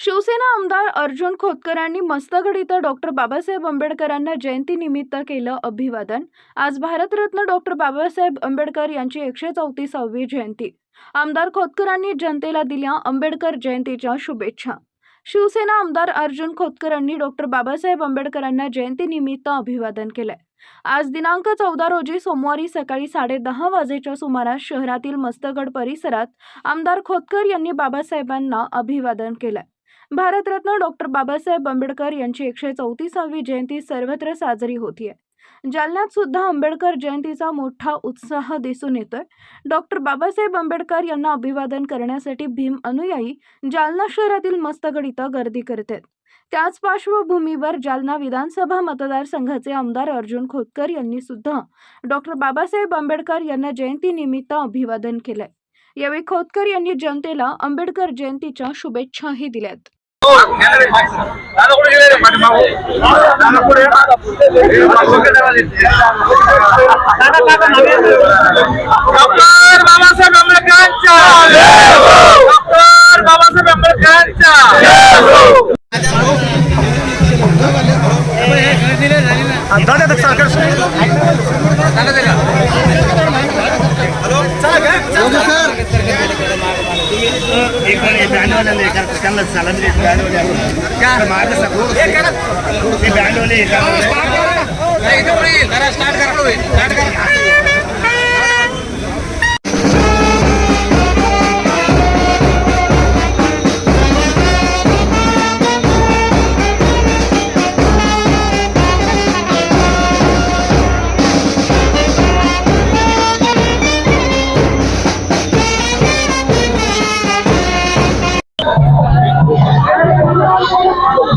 शिवसेना आमदार अर्जुन खोतकरांनी मस्तगड इथं डॉक्टर बाबासाहेब आंबेडकरांना जयंतीनिमित्त केलं अभिवादन. आज भारतरत्न डॉक्टर बाबासाहेब आंबेडकर यांची एकशे चौतीसावी जयंती. आमदार खोतकरांनी जनतेला दिल्या आंबेडकर जयंतीच्या शुभेच्छा. शिवसेना आमदार अर्जुन खोतकरांनी डॉक्टर बाबासाहेब आंबेडकरांना जयंतीनिमित्त अभिवादन केलंय. आज दिनांक चौदा रोजी सोमवारी सकाळी साडेदहा वाजेच्या सुमारास शहरातील मस्तगड परिसरात आमदार खोतकर यांनी बाबासाहेबांना अभिवादन केलंय. भारतरत्न डॉक्टर बाबासाहेब आंबेडकर यांची एकशे चौतीसावी जयंती सर्वत्र साजरी होतीये. जालन्यात सुद्धा आंबेडकर जयंतीचा मोठा उत्साह दिसून येतोय. डॉक्टर बाबासाहेब आंबेडकर यांना अभिवादन करण्यासाठी भीम अनुयायी जालना शहरातील मस्तगड इथं गर्दी करत. आहेत त्याच पार्श्वभूमीवर जालना विधानसभा मतदारसंघाचे आमदार अर्जुन खोतकर यांनी सुद्धा डॉक्टर बाबासाहेब आंबेडकर यांना जयंतीनिमित्त अभिवादन केलंय. यावेळी खोतकर यांनी जनतेला आंबेडकर जयंतीच्या शुभेच्छाही दिल्यात. दादा कुठे गेले रे पाठीमागून? दादा पुढे. दादा डॉक्टर बाबासाहेब आंबेडकरांच्या डॉक्टर बाबासाहेब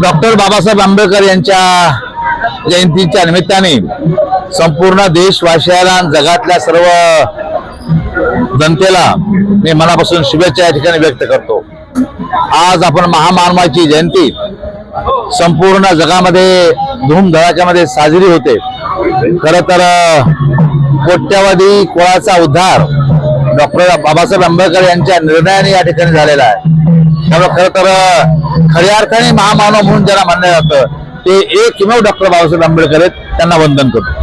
डॉक्टर बाबासाहेब आंबेडकर यांच्या जयंतीच्या निमित्ताने संपूर्ण देशवासियाला आणि जगातल्या सर्व जनतेला मी मनापासून शुभेच्छा या ठिकाणी व्यक्त करतो. आज आपण महामानवाची जयंती संपूर्ण जगामध्ये धूमधडाक्यामध्ये साजरी होते. खर तर कोट्यावधी कुळाचा उद्धार डॉक्टर बाबासाहेब आंबेडकर यांच्या निर्णयाने या ठिकाणी झालेला आहे. त्यामुळे खरं तर खऱ्या अर्थाने महामानव म्हणून ज्याला मानलं जातं ते एकमेव डॉक्टर बाबासाहेब आंबेडकर आहेत त्यांना वंदन करतो.